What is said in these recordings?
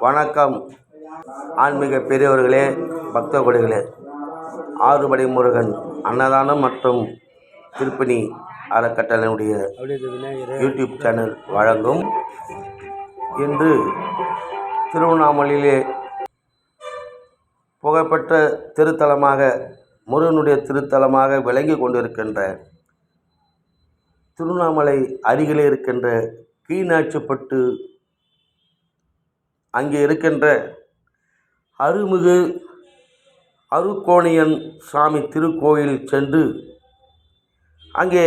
வணக்கம். ஆன்மீக பெரியவர்களே பக்த கொடிகளே ஆறுபடை முருகன் அன்னதானம் மற்றும் திருப்பணி அறக்கட்டளையினுடைய யூடியூப் சேனல் வழங்கும் இன்று திருவண்ணாமலையிலே புகழ்பெற்ற திருத்தலமாக முருகனுடைய திருத்தலமாக விளங்கி கொண்டிருக்கின்ற திருவண்ணாமலை அருகிலே இருக்கின்ற கீழ்நாச்சிப்பட்டு அங்கே இருக்கின்ற அருமிகு அருக்கோணியன் சாமி திருக்கோயில் சென்று அங்கே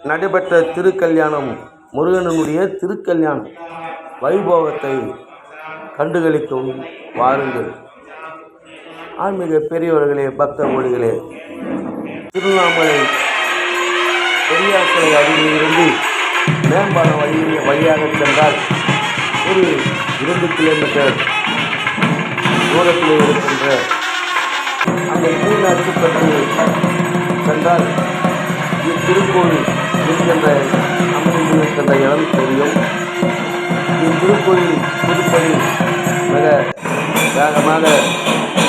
நடைபெற்ற திருக்கல்யாணம் முருகனுடைய திருக்கல்யாணம் வைபோகத்தை கண்டுகளிக்கும் வாருங்கள். ஆன்மீக பெரியவர்களே பக்த மொழிகளே திருவண்ணாமலை பெரியார் சிலை அருகிலிருந்து மேம்பாலம் வழி வழியாக சென்றால் ஒரு இரண்டு கிலோமீட்டர் தூரத்தில் இருக்கின்ற அந்த கீழ்நாட்டுப்பட்டு சென்றால் இத்திருக்கோயில் இருக்கின்ற அமைந்திருக்கின்ற இடம் தெரியும். இத்திருக்கோயில் திருப்பணி மிக வேகமாக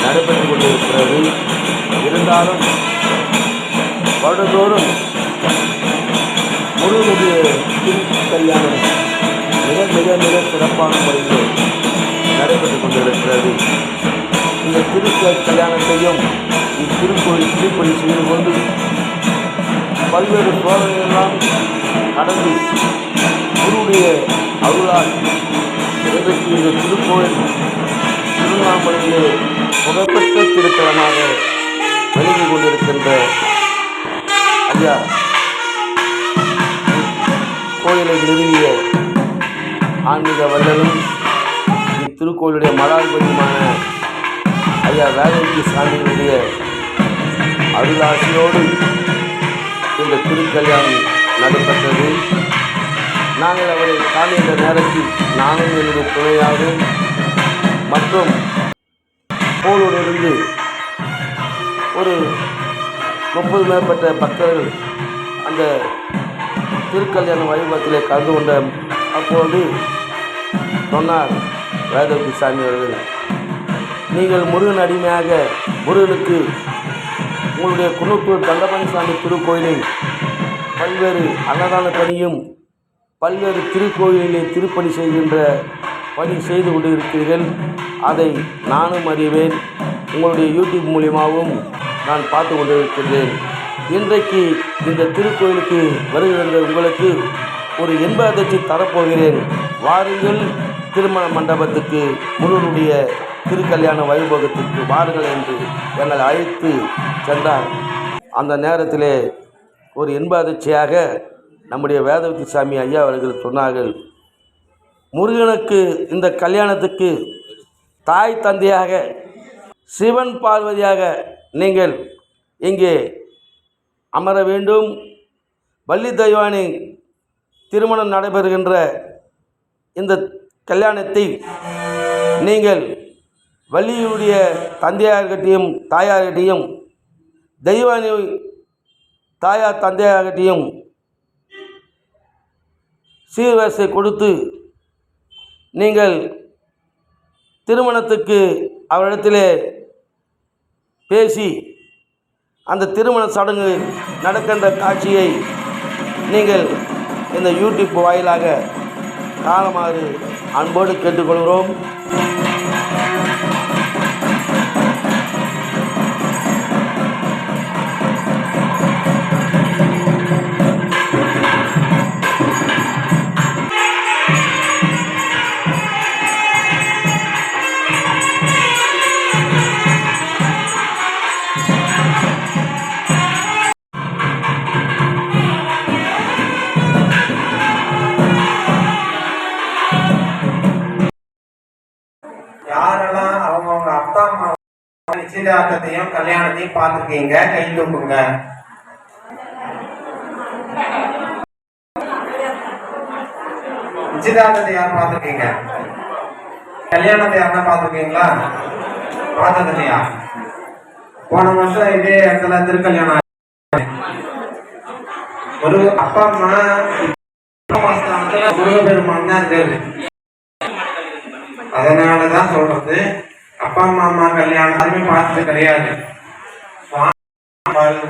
நடைபெற்று கொண்டிருக்கிறது. இருந்தாலும் வருடந்தோறும் முருகனுடைய திருக்கல்யாணம் மிக மிக மிக சிறப்பான முறையில் நடைபெற்றுக் கொண்டிருக்கிறது. இந்த திருக்க கல்யாணத்தையும் இத்திருக்கோயில் திருப்பணி செய்து கொண்டு பல்வேறு சோதனைகளெல்லாம் கடந்து குருவுடைய அருளால் இன்றைக்கு இந்த திருக்கோயில் திருவண்ணாமலையிலே புகழ்பெற்ற திருத்தலமாக விளங்கி கொண்டிருக்கின்ற ஐயா கோயிலை நிறுவிய ஆன்மீக வல்லலும் இத்திருக்கோயிலுடைய மடாதிபதியுமான ஐயா வேதவதி சாமியினுடைய அருளாசியோடு இந்த திருக்கல்யாணம் நடைபெற்றது. நாங்கள் அவரை காணுகின்ற நேரத்தில் நானும் என்னுடைய துணையாகவும் மற்றும் போலூரிலிருந்து ஒரு முப்பது மேற்பட்ட பக்தர்கள் அந்த திருக்கல்யாண வழிபாட்டிலே கலந்து கொண்ட அப்போது சொன்னார் வேதபதி சாமி அவர்கள் நீங்கள் முருகன் அடிமையாக முருகனுக்கு உங்களுடைய குன்னத்தூர் தண்டபாணி சாமி திருக்கோயிலில் பல்வேறு அன்னதான பணியும் பல்வேறு திருக்கோயிலிலே திருப்பணி செய்கின்ற பணி செய்து கொண்டு இருக்கிறீர்கள் அதை நானும் அறிவேன். உங்களுடைய யூடியூப் மூலியமாகவும் நான் பார்த்து கொண்டிருக்கின்றேன். இன்றைக்கு இந்த திருக்கோயிலுக்கு வருகின்ற உங்களுக்கு ஒரு இன்ப அதிர்ச்சி தரப்போகிறேன். வாருங்கள். திருமண மண்டபத்துக்கு முருகனுடைய திருக்கல்யாண வைபோகத்திற்கு வாருங்கள் என்று எங்களை அழைத்து சென்றார். அந்த நேரத்திலே ஒரு இன்ப அதிர்ச்சியாக நம்முடைய வேதவதி சாமி ஐயா அவர்கள் சொன்னார்கள் முருகனுக்கு இந்த கல்யாணத்துக்கு தாய் தந்தையாக சிவன் பார்வதியாக நீங்கள் இங்கே அமர வேண்டும். வள்ளி தெய்வானி திருமணம் நடைபெறுகின்ற இந்த கல்யாணத்தை நீங்கள் வள்ளியுடைய தந்தையார்கிட்டையும் தாயார்கிட்டையும் தெய்வானி தாயார் தந்தையார்கிட்டையும் சீர்வரிசை கொடுத்து நீங்கள் திருமணத்துக்கு அவரிடத்திலே பேசி அந்த திருமண சடங்கு நடக்கின்ற காட்சியை நீங்கள் இந்த யூடியூப் வாயிலாக காணுமாறு அன்போடு கேட்டுக்கொள்கிறோம். பார்த்துருக்கீங்க. கை தூக்குங்க. நிச்சயதார்த்தத்தை யார் பார்த்துருக்கீங்க? கல்யாணத்தை யாருன்னா பார்த்துருக்கீங்களா? பார்த்தது இல்லையா போன மாசம் இதே இடத்துல திருக்கல்யாணம் ஒரு அப்பா அம்மா மாசத்துல அம்மா ஸ்தானத்துல முருகப்பெருமான் தான் இருக்காரு. அதனாலதான் சொல்றது அப்பா அம்மா அம்மா கல்யாணம் யாருமே பார்த்தது கிடையாது.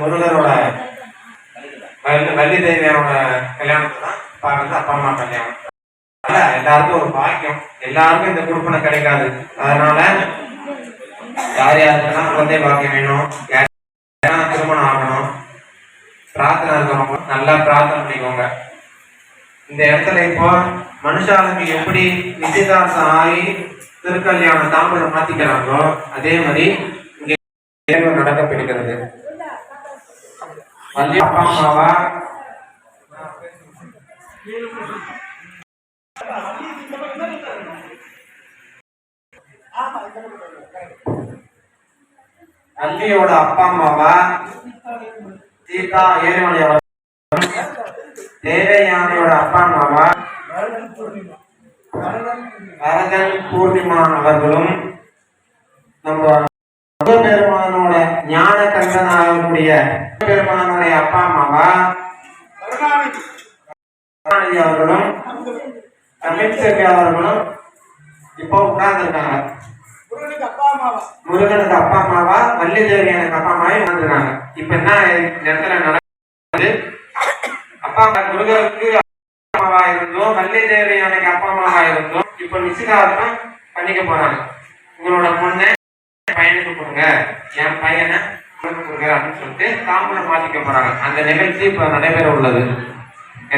முருகரோட வள்ளி தேவியாரோட கல்யாணத்தை தான் பார்க்கறது அப்பா அம்மா கல்யாணம். அதனால எல்லாருக்கும் ஒரு பாக்கியம். எல்லாருக்கும் இந்த கொடுப்பனை கிடைக்காது. அதனால யார் யாருக்கெல்லாம் குழந்தை பாக்கியம் வேணும். யார் திருமணம் ஆகணும். பிரார்த்தனை இருக்கிறவங்க நல்லா பிரார்த்தனை பண்ணிக்கோங்க. இந்த இடத்துல இப்போ மனுஷாளுக்கு எப்படி நிச்சயதார்த்தம் ஆகி திருக்கல்யாணம் தாம்பரம் மாத்திக்கிறாங்களோ அதே மாதிரி இங்க நிகழ்வு நடக்கப்படுகிறது வள்ளி அப்பா அம்மாவா அப்பா அம்மாவா சீதா ஏழுமலையோட தேவயானையோட அப்பா அம்மாவா வரதன் பூர்ணிமா அவர்களும் நம்ம ஞான பெருமானுடைய அப்பா அம்மாவா? கருணாநிதி அவர்களும் தமிழ்ச்செல்வி அவர்களும் இப்போ உட்கார்ந்துருக்காங்க. முருகனுக்கு அப்பா அம்மாவா? வள்ளி தேவி எனக்கு அப்பா அம்மாவே உட்கார்ந்துருக்காங்க. இப்ப என்ன இடத்துல நடக்குது? அப்பா அம்மா முருகனுக்கு அப்பா அம்மாவா இருந்தோம். வள்ளி தேவி எனக்கு அப்பா அம்மாவா இருந்தோம். இப்ப நிச்சயதார்த்தம் பண்ணிக்க போறாங்க. உங்களோட பொண்ணை பையனுக்கு கொடுங்க. என் பையனை அப்படின்னு சொல்லிட்டு தாம்பூலம் மாத்திக்க போறாங்க. அந்த நிகழ்ச்சி இப்ப நடைபெற உள்ளது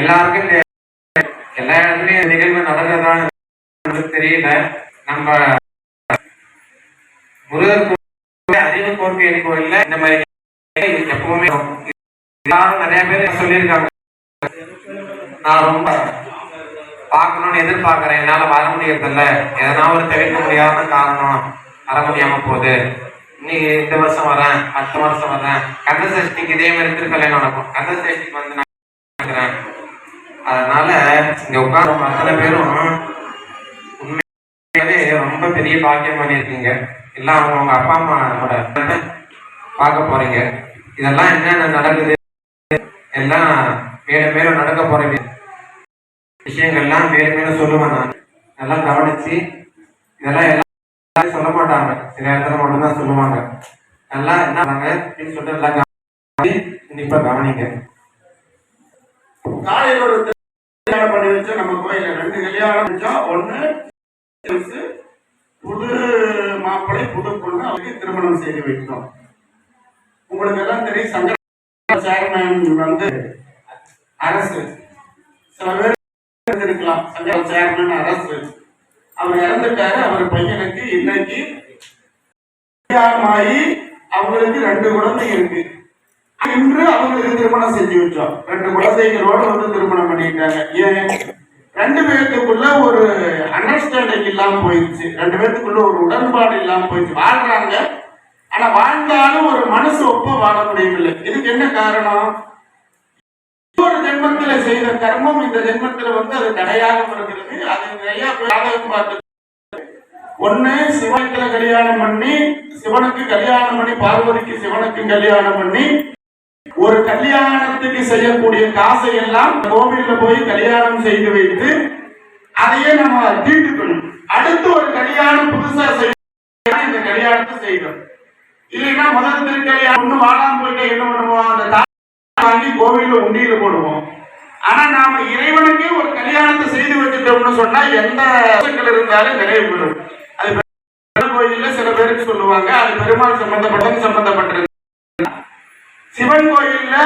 எல்லாருக்கும் எல்லா இடத்துலயும் நிகழ்வு நடக்கிறதான்னு தெரியல. நம்ம முருகர் கோவில் அறிவு கோர்க்கை கோயில்ல இந்த மாதிரி எப்பவுமே எல்லாரும் நிறைய பேர் சொல்லியிருக்காங்க. நான் ரொம்ப பார்க்கணும்னு எதிர்பார்க்கறேன். என்னால வர முடியறதில்ல. எதனா ஒரு தவிர்க்க முடியாத காரணம் வர முடியாம போகுது. இன்னைக்கு இந்த வருஷம் வரேன் அடுத்த வருஷம் வரேன். கந்த சஷ்டிக்கு இதே மாதிரி திருக்கல்யாணம் நடக்கும். கந்த சஷ்டிக்கு வந்து நான் அதனால இங்க உட்கார்ந்து அத்தனை பேரும் உண்மையாவே ரொம்ப பெரிய பாக்கியம் பண்ணியிருக்கீங்க. எல்லாம் அவங்க அவங்க அப்பா அம்மாவோட பார்க்க போறீங்க. இதெல்லாம் என்னென்ன நடக்குது? எல்லாம் மேலும் மேலும் நடக்க போற விஷயங்கள்லாம் மேலும் மேலும் சொல்லுவேன் நான். எல்லாம் கவனிச்சு இதெல்லாம் எல்லாம் சொல்ல மாட்டாங்க. சில இடத்துல மட்டும்தான் சொல்லுவாங்க. நல்லா என்ன அப்படின்னு சொல்லிட்டு எல்லாம் கண்டிப்பா கவனிங்க. காலையில் ஒரு கல்யாணம் பண்ணி வச்சோம். நம்ம கோயில ரெண்டு கல்யாணம் வச்சோம். ஒண்ணு புது மாப்பிள்ளை புது பொண்ணு. அவருக்கு திருமணம் செய்து வைத்தோம். உங்களுக்கு எல்லாம் தெரியும் சங்கர சேர்மன் வந்து அரசு. சில பேர் இருக்கலாம் சங்கர சேர்மன் அரசு. அவர் இறந்துட்டாரு அவர் பையனுக்கு இன்னைக்கு கல்யாணம் ஆகி அவங்களுக்கு ரெண்டு குழந்தை இருக்கு. இன்று அவங்களுக்கு திருமணம் செஞ்சு வச்சோம். ரெண்டு குழந்தைகளோட வந்து திருமணம் பண்ணிட்டாங்க ஏன்? ரெண்டு பேர்த்துக்குள்ள ஒரு அண்டர்ஸ்டாண்டிங் இல்லாம போயிடுச்சு ரெண்டு பேர்த்துக்குள்ள ஒரு உடன்பாடு இல்லாம போயிடுச்சு வாழ்றாங்க. ஆனா வாழ்ந்தாலும் ஒரு மனசு ஒப்ப வாழ முடியவில்லை. இதுக்கு என்ன காரணம்? ஜென்மத்துல செய்த கர்மம் இந்த ஜென்மத்துல வந்து அது தடையாக வருகிறது. அது நிறைய ஜாதகம் பார்த்து ஒண்ணு சிவனுக்கு கல்யாணம் பண்ணி சிவனுக்கு கல்யாணம் பண்ணி பார்வதிக்கு சிவனுக்கு கல்யாணம் பண்ணி ஒரு கல்யாணத்துக்கு செய்யக்கூடிய காசை எல்லாம் கோவில்ல போய் கல்யாணம் செய்து வைத்து அதையே நம்ம தீட்டுக்கணும். அடுத்து ஒரு கல்யாணம் புதுசா செய்ய இந்த கல்யாணத்தை செய்யணும் இல்லைன்னா முதல் திருக்கல்யாணம் ஒண்ணு வாழாம போயிட்டு என்ன பண்ணுவோம். அந்த தாலி வாங்கி கோவில்ல உண்டியில போடுவோம். ஆனா நாம இறைவனுக்கே ஒரு கல்யாணத்தை செய்து வச்சுட்டோம்னு சொன்னா எந்த இருந்தாலும் நிறைவு பெறும் அது பெருமாள் கோயில்ல சில பேருக்கு சொல்லுவாங்க அது பெருமாள் சம்பந்தப்பட்டது சம்பந்தப்பட்டிருந்த சிவன் கோயில்ல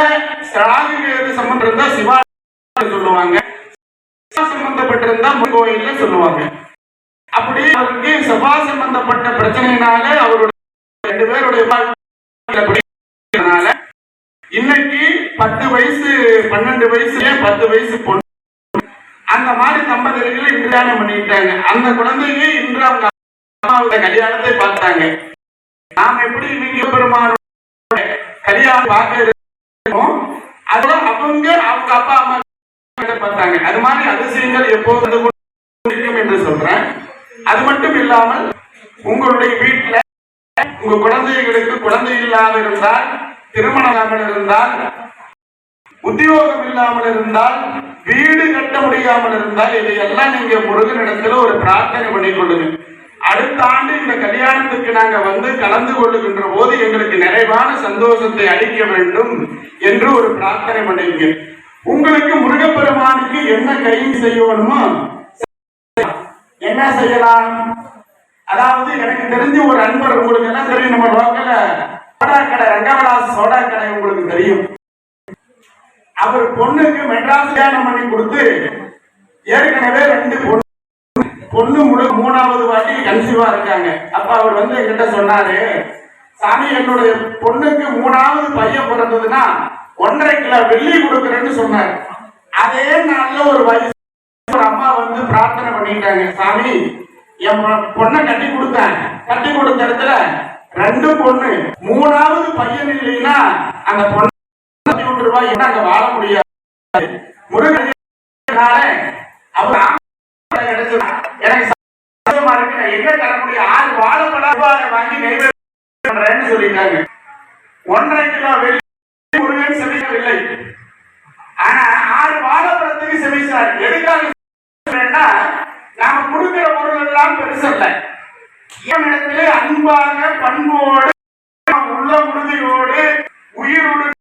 ராகு சம்பந்தம் இருந்தா சிவா சொல்லுவாங்க. சிவா சம்பந்தப்பட்டிருந்தா கோயில்ல சொல்லுவாங்க. அப்படி அவருக்கு சபா சம்பந்தப்பட்ட பிரச்சனையினால அவருடைய ரெண்டு பேருடைய இன்னைக்கு பத்து வயசு பன்னெண்டு வயசுல பத்து வயசு பொண்ணு? அந்த மாதிரி தம்பதிகளை இன்று கல்யாணம் பண்ணிட்டாங்க அந்த குழந்தைங்க இன்று அவங்க அம்மாவோட கல்யாணத்தை பார்த்தாங்க. நாம் எப்படி நீங்க பெருமானோட கல்யாணம் பார்க்க இருக்கோம் அதுல அவங்க அவங்க அப்பா அம்மா பார்த்தாங்க. அது மாதிரி அதிசயங்கள் எப்போது இருக்கும் என்று சொல்றேன். அது மட்டும் இல்லாமல் உங்களுடைய வீட்டுல உங்க குழந்தைகளுக்கு குழந்தை இல்லாத இருந்தால் திருமணம் இல்லாமல் இருந்தால் உத்தியோகம் இல்லாமல் இருந்தால் வீடு கட்ட முடியாமல் இருந்தால் இதையெல்லாம் நீங்க முருகனிடத்துல ஒரு பிரார்த்தனை பண்ணிக் கொள்ளுங்க. அடுத்த ஆண்டு இந்த கல்யாணத்துக்கு நாங்க வந்து கலந்து கொள்ளுகின்ற போது எங்களுக்கு நிறைவான சந்தோஷத்தை அளிக்க வேண்டும் என்று ஒரு பிரார்த்தனை பண்ணுவீங்க உங்களுக்கு முருகப்பெருமானுக்கு என்ன கை செய்யணுமோ என்ன செய்யலாம்? அதாவது எனக்கு தெரிஞ்ச ஒரு அன்பர் உங்களுக்கு எல்லாம் தெரியும் நம்ம லோக்கல சோடா கடை ரங்கவிலாஸ் சோடா கடை உங்களுக்கு தெரியும். அவர் பொண்ணுக்கு மெட்ராஸ் கல்யாணம் பண்ணி கொடுத்து ஏற்கனவே ரெண்டு பொண்ணு பொண்ணு முழு மூணாவது வாட்டி கன்சீவா இருக்காங்க. அப்ப அவர் வந்து என்கிட்ட சொன்னாரு சாமி என்னுடைய பொண்ணுக்கு மூணாவது பையன் பிறந்ததுன்னா ஒன்றரை கிலோ வெள்ளி கொடுக்குறேன்னு சொன்னார். அதே நாள்ல ஒரு வயசு ஒரு அம்மா வந்து பிரார்த்தனை பண்ணிட்டாங்க. சாமி என் பொண்ணை கட்டி கொடுத்தேன். கட்டி கொடுத்த இடத்துல ரெண்டு பொண்ணு. மூணாவது பையன் இல்லைன்னா அந்த பொண்ணு கட்டி என்ன அங்க வாழ முடியாது. முருகனால அவர் எனக்கு சந்தோஷமா இருக்கு. நான் எங்க தர முடியும்? ஆறு வாழைப்பழம் ரூபாயை வாங்கி நெய்வேத்தியம் பண்றேன்னு சொல்லிட்டாங்க. ஒன்றரை கிலோ வெள்ளி முருகன் செவிக்கவில்லை ஆனா ஆறு வாழைப்பழத்துக்கு செமிச்சார் எதுக்காக நாம கொடுக்கிற பொருள் எல்லாம் பெருசல்ல. இடத்திலே அன்பாக பண்போடு உள்ள உறுதியோடு உயிருடன்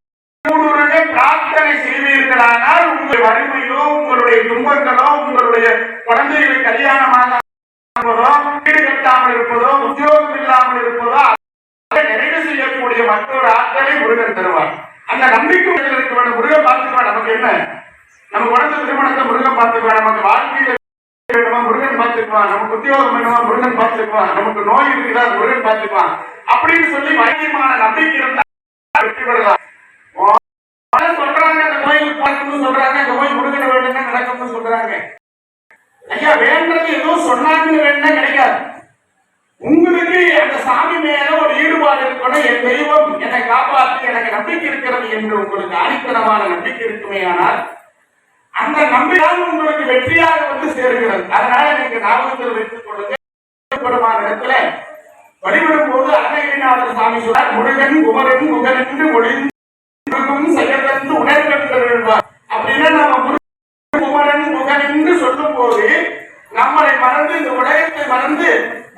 பிரார்த்தனை செய்வீர்களானால் உங்கள் வறுமையோ உங்களுடைய துன்பங்களோ உங்களுடைய குழந்தைகள் கல்யாணமாக இருப்பதோ வீடு கட்டாமல் இருப்பதோ உத்தியோகம் இல்லாமல் இருப்பதோ அதை நிறைவு செய்யக்கூடிய மற்றொரு ஆற்றலை முருகன் தருவார். அந்த நம்பிக்கை இருக்க வேண்டும் முருகன் பார்த்துக்கலாம் நமக்கு என்ன? நம்ம குழந்தை திருமணத்தை முருகன் பார்த்துக்குவா நமக்கு வாழ்க்கையில பார்த்துக்குவான். நமக்கு உத்தியோகம் பண்ணுவான் முருகன் பார்த்துக்குவான். நமக்கு நோய் இருக்குதா முருகன் பார்த்துக்குவான். அப்படின்னு சொல்லி வைத்தியமான நம்பிக்கை இருந்தா வெற்றி பெறலாம். சொல்றாங்க அந்த கோயிலுக்கு பார்க்கணும்னு சொல்றாங்க அந்த கோயில் முருகனை வேணும்னா நடக்கும்னு சொல்றாங்க. ஐயா வேண்டது எதுவும் சொன்னாங்கன்னு வேணா கிடைக்காது. உங்களுக்கு அந்த சாமி மேல ஒரு ஈடுபாடு இருக்கணும். என் தெய்வம் என்னை காப்பாற்றி எனக்கு நம்பிக்கை இருக்கிறது என்று உங்களுக்கு ஆணித்தனமான நம்பிக்கை இருக்குமே ஆனால் அந்த நம்பிதான் உங்களுக்கு வெற்றியாக வந்து சேருகிறது. அதனால நீங்க ஞாபகத்தில் வைத்துக் கொள்ளுங்க பெருமான இடத்துல வழிபடும் போது அன்னையநாதர் சாமி சொல்றார் முருகன் குமரன் முகன் என்று மொழிந்து செயலந்து உணர்கின்றார் அப்படின்னா நம்ம முருகன் குமரன் முகன் என்று சொல்லும் போது நம்மளை மறந்து இந்த உலகத்தை மறந்து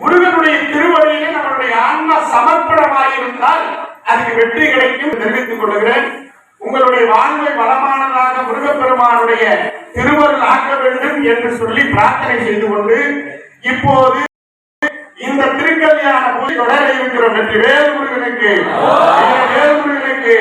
முருகனுடைய திருவழியில் நம்மளுடைய ஆன்மா சமர்ப்பணமாயிருந்தால் அதுக்கு வெற்றி கிடைக்கும் தெரிவித்துக் கொள்கிறேன். உங்களுடைய வாழ்வை வளமானதாக முருகப்பெருமானுடைய திருவருள் ஆக்க வேண்டும் என்று சொல்லி பிரார்த்தனை செய்து கொண்டு இப்போது இந்த திருக்கல்யாண போய் தொடர இருக்கிற வெற்றி வேல்முருகனுக்கு. வேல்முருகனுக்கு.